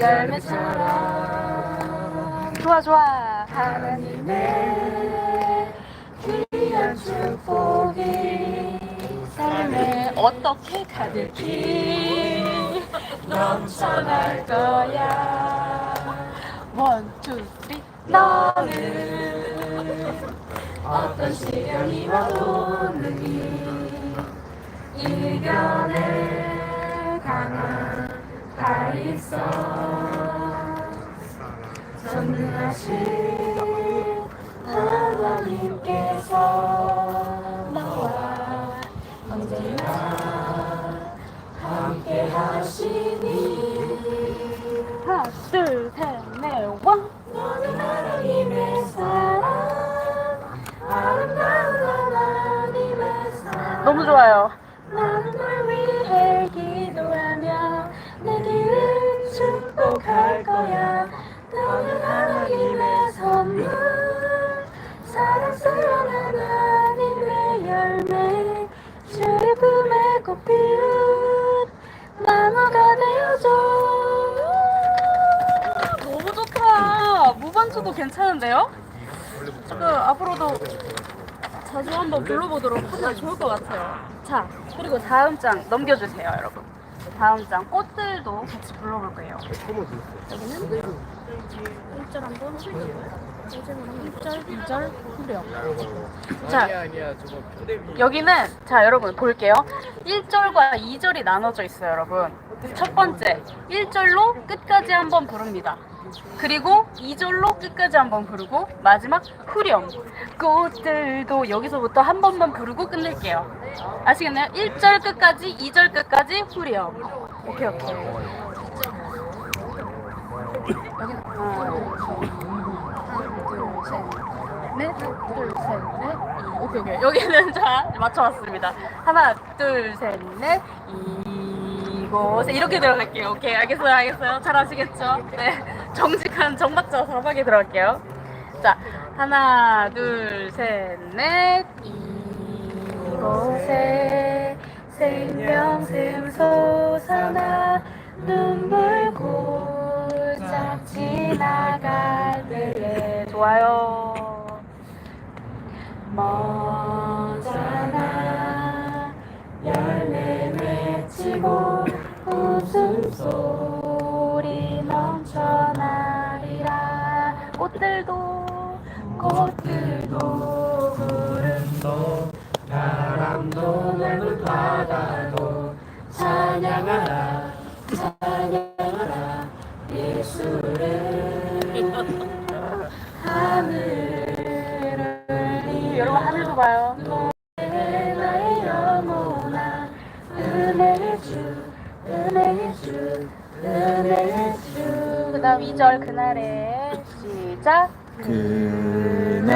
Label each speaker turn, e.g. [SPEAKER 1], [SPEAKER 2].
[SPEAKER 1] 열매처럼. 좋아 좋아. 하나님의 귀한 축복이 삶에 어떻게 가득히 넘쳐날 거야? 원, 투, 쓰리 너는 어떤 시련이 와도 능히 이겨낼 강한 발 있어. 전능하신 하나님께서 나와 언제나 함께 하시니 하나 둘셋넷 원. 너는 하나님의 사랑 아름다운 하나님의 사랑 너무 좋아요 축복할 거야 너는 하나님의 선물 사랑스러운 하나님의 열매 주의 품에 꽃 피운 나무가 되어줘 너무 좋다 무반주도 괜찮은데요? 그 앞으로도 자주 한번 불러보도록 하면 좋을 것 같아요. 자, 그리고 다음 장 넘겨주세요, 여러분. 다음 장 꽃들도 같이 불러볼 거예요. 여기는 1절 한번 해볼게요. 1절, 2절, 후렴. 자, 여기는 자 여러분 볼게요 1절과 2절이 나눠져 있어요 여러분 첫 번째 1절로 끝까지 한번 부릅니다 그리고 2절로 끝까지 한번 부르고 마지막 후렴 꽃들도 여기서부터 한 번만 부르고 끝낼게요 아시겠나요? 1절 끝까지 2절 끝까지 후렴 오케이 오케이 여기 둘셋넷. 오케이, 오케이. 여기는 자, 맞춰봤습니다. 하나, 둘, 셋, 넷. 이곳에 이렇게 들어갈게요. 오케이, 알겠어요, 알겠어요. 잘 아시겠죠? 네. 정직한 정박자 사박에 들어갈게요. 자, 하나, 둘, 셋, 넷. 이곳에 생명샘 솟 꽃들도 꽃들도 구름도 바람도 넓은 바다도 찬양하라 찬양하라 예수를. 하늘을 여러분 하늘도 봐요. 너의 나의 영원한 은혜의 주 은혜의 주 은혜의 주그 다음 2절 그날에 시작.
[SPEAKER 2] 그날에